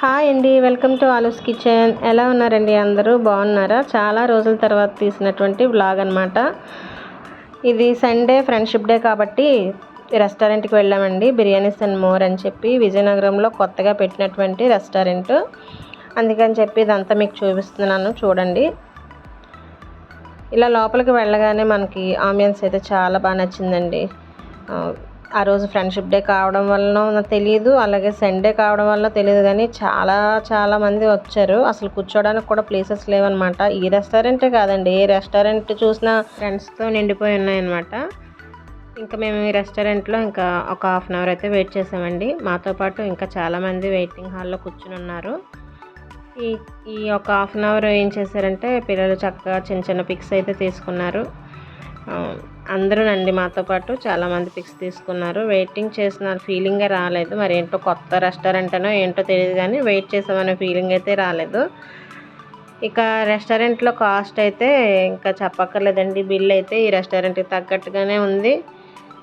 Hi అండి welcome to ఆలూస్ kitchen. ఎలా ఉన్నారండి అందరూ? బాగున్నారా? చాలా రోజుల తర్వాత తీసినటువంటి వ్లాగ్ అనమాట ఇది సండే ఫ్రెండ్షిప్ డే కాబట్టి రెస్టారెంట్కి వెళ్ళామండి. బిర్యానీస్ అండ్ మోర్ అని చెప్పి విజయనగరంలో కొత్తగా పెట్టినటువంటి రెస్టారెంట్. అందుకని చెప్పి ఇదంతా మీకు చూపిస్తున్నాను చూడండి. ఇలా లోపలికి వెళ్ళగానే మనకి ఆంబియన్స్ అయితే చాలా బాగా నచ్చిందండి. ఆ రోజు ఫ్రెండ్షిప్ డే కావడం వలన తెలియదు అలాగే సండే కావడం వల్ల తెలియదు కానీ చాలా చాలా మంది వచ్చారు. అసలు కూర్చోడానికి కూడా ప్లేసెస్ లేవన్నమాట. ఈ రెస్టారెంటే కాదండి ఏ రెస్టారెంట్ చూసినా ఫ్రెండ్స్తో నిండిపోయి ఉన్నాయన్నమాట. ఇంకా మేము ఈ రెస్టారెంట్లో ఇంకా ఒక హాఫ్ అన్ అవర్ అయితే వెయిట్ చేసామండి. మాతో పాటు ఇంకా చాలామంది వెయిటింగ్ హాల్లో కూర్చుని ఉన్నారు. ఈ ఈ ఒక హాఫ్ అన్ అవర్ ఏం చేశారంటే పిల్లలు చక్కగా చిన్న చిన్న పిక్స్ అయితే తీసుకున్నారు. అందరూ నండి మాతో పాటు చాలామంది పిక్స్ తీసుకున్నారు. వెయిటింగ్ చేసిన ఫీలింగే రాలేదు. మరి ఏంటో కొత్త రెస్టారెంట్ అనో ఏంటో తెలియదు కానీ వెయిట్ చేసామనే ఫీలింగ్ అయితే రాలేదు. ఇక రెస్టారెంట్లో కాస్ట్ అయితే ఇంకా చెప్పక్కర్లేదండి. బిల్ అయితే ఈ రెస్టారెంట్కి తగ్గట్టుగానే ఉంది.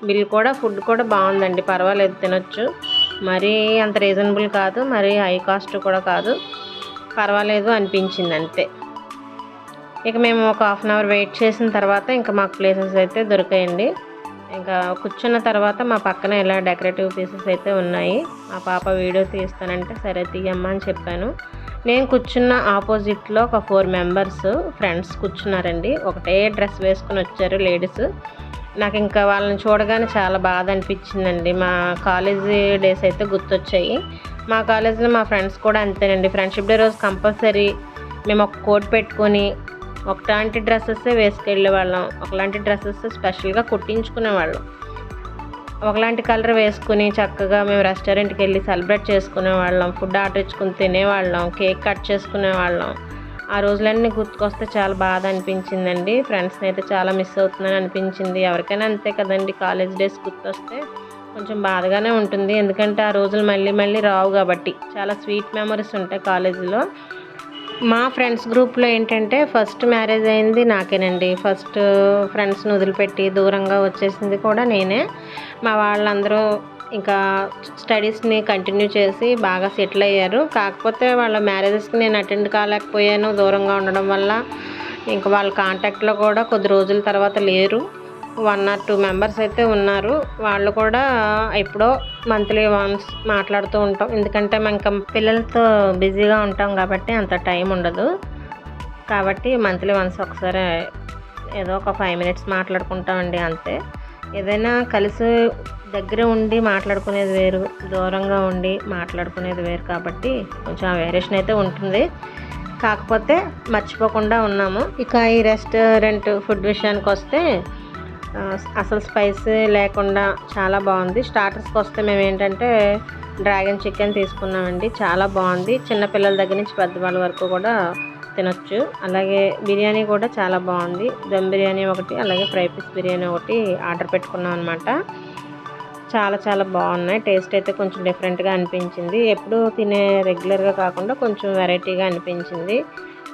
బిల్ కూడా ఫుడ్ కూడా బాగుందండి. పర్వాలేదు తినొచ్చు. మరీ అంత రీజనబుల్ కాదు. మరీ హై కాస్ట్ కూడా కాదు. పర్వాలేదు అనిపించింది అంతే. ఇక మేము ఒక హాఫ్ అన్ అవర్ వెయిట్ చేసిన తర్వాత ఇంకా మాకు ప్లేసెస్ అయితే దొరికాయండి. ఇంకా కూర్చున్న తర్వాత మా పక్కన ఇలా డెకరేటివ్ పీసెస్ అయితే ఉన్నాయి. మా పాప వీడియో తీస్తానంటే సరే తీయమ్మా అని చెప్పాను. నేను కూర్చున్న ఆపోజిట్లో ఒక ఫోర్ మెంబర్స్ ఫ్రెండ్స్ కూర్చున్నారండి. ఒకటే డ్రెస్ వేసుకుని వచ్చారు లేడీస్ నాకు ఇంకా వాళ్ళని చూడగానే చాలా బాధ అనిపించిందండి. మా కాలేజీ డేస్ అయితే గుర్తొచ్చాయి. మా కాలేజీలో మా ఫ్రెండ్స్ కూడా అంతేనండి. ఫ్రెండ్షిప్ డే రోజు కంపల్సరీ మేము ఒక కోట్ పెట్టుకొని ఒకలాంటి డ్రెస్సెస్ వేసుకెళ్ళే వాళ్ళం. ఒకలాంటి డ్రెస్సెస్ స్పెషల్గా కుట్టించుకునే వాళ్ళం. ఒకలాంటి కలర్ వేసుకుని చక్కగా మేము రెస్టారెంట్కి వెళ్ళి సెలబ్రేట్ చేసుకునే వాళ్ళం. ఫుడ్ ఆర్డర్ ఇచ్చుకుని తినేవాళ్ళం కేక్ కట్ చేసుకునే వాళ్ళం. ఆ రోజులన్నీ గుర్తుకొస్తే చాలా బాధ అనిపించిందండి. ఫ్రెండ్స్ని అయితే చాలా మిస్ అవుతుందని అనిపించింది. ఎవరికైనా అంతే కదండి. కాలేజ్ డేస్ గుర్తొస్తే కొంచెం బాధగానే ఉంటుంది. ఎందుకంటే ఆ రోజులు మళ్ళీ మళ్ళీ రావు కాబట్టి చాలా స్వీట్ మెమరీస్ ఉంటాయి కాలేజీలో. మా ఫ్రెండ్స్ గ్రూప్లో ఏంటంటే ఫస్ట్ మ్యారేజ్ అయింది నాకేనండి. ఫస్ట్ ఫ్రెండ్స్ని వదిలిపెట్టి దూరంగా వచ్చేసింది కూడా నేనే. మా వాళ్ళందరూ ఇంకా స్టడీస్ని కంటిన్యూ చేసి బాగా సెటిల్ అయ్యారు. కాకపోతే వాళ్ళ మ్యారేజెస్కి నేను అటెండ్ కాలేకపోయాను. దూరంగా ఉండడం వల్ల ఇంకా వాళ్ళ కాంటాక్ట్లో కూడా కొద్ది రోజుల తర్వాత లేరు. వన్ ఆర్ టూ మెంబర్స్ అయితే ఉన్నారు. వాళ్ళు కూడా ఎప్పుడో మంత్లీ వన్స్ మాట్లాడుతూ ఉంటాం. ఎందుకంటే ఇంకా పిల్లలతో బిజీగా ఉంటాం కాబట్టి అంత టైం ఉండదు. కాబట్టి మంత్లీ వన్స్ ఒకసారి ఏదో ఒక ఫైవ్ మినిట్స్ మాట్లాడుకుంటామండి అంతే. ఏదైనా కలిసి దగ్గర ఉండి మాట్లాడుకునేది వేరు దూరంగా ఉండి మాట్లాడుకునేది వేరు కాబట్టి కొంచెం ఆ వేరియేషన్ అయితే ఉంటుంది. కాకపోతే మర్చిపోకుండా ఉన్నాము. ఇక ఈ రెస్టారెంట్ ఫుడ్ విషయానికి వస్తే అసలు స్పైస్ లేకుండా చాలా బాగుంది. స్టార్టర్స్కి వస్తే మేము ఏంటంటే డ్రాగన్ చికెన్ తీసుకున్నామండి. చాలా బాగుంది. చిన్నపిల్లల దగ్గర నుంచి పెద్దవాళ్ళ వరకు కూడా తినొచ్చు. అలాగే బిర్యానీ కూడా చాలా బాగుంది. దమ్ బిర్యానీ ఒకటి అలాగే ఫ్రై పీస్ బిర్యానీ ఒకటి ఆర్డర్ పెట్టుకున్నాం అనమాట చాలా చాలా బాగున్నాయి. టేస్ట్ అయితే కొంచెం డిఫరెంట్గా అనిపించింది. ఎప్పుడు తినే రెగ్యులర్గా కాకుండా కొంచెం వెరైటీగా అనిపించింది.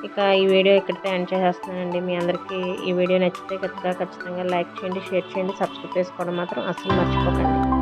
ఇక ఈ వీడియో ఇక్కడితో ఎండ్ చేసేస్తున్నానండి. మీ అందరికీ ఈ వీడియో నచ్చితే ఖచ్చితంగా ఖచ్చితంగా లైక్ చేయండి షేర్ చేయండి సబ్స్క్రైబ్ చేసుకోవడం మాత్రం అసలు మర్చిపోకండి.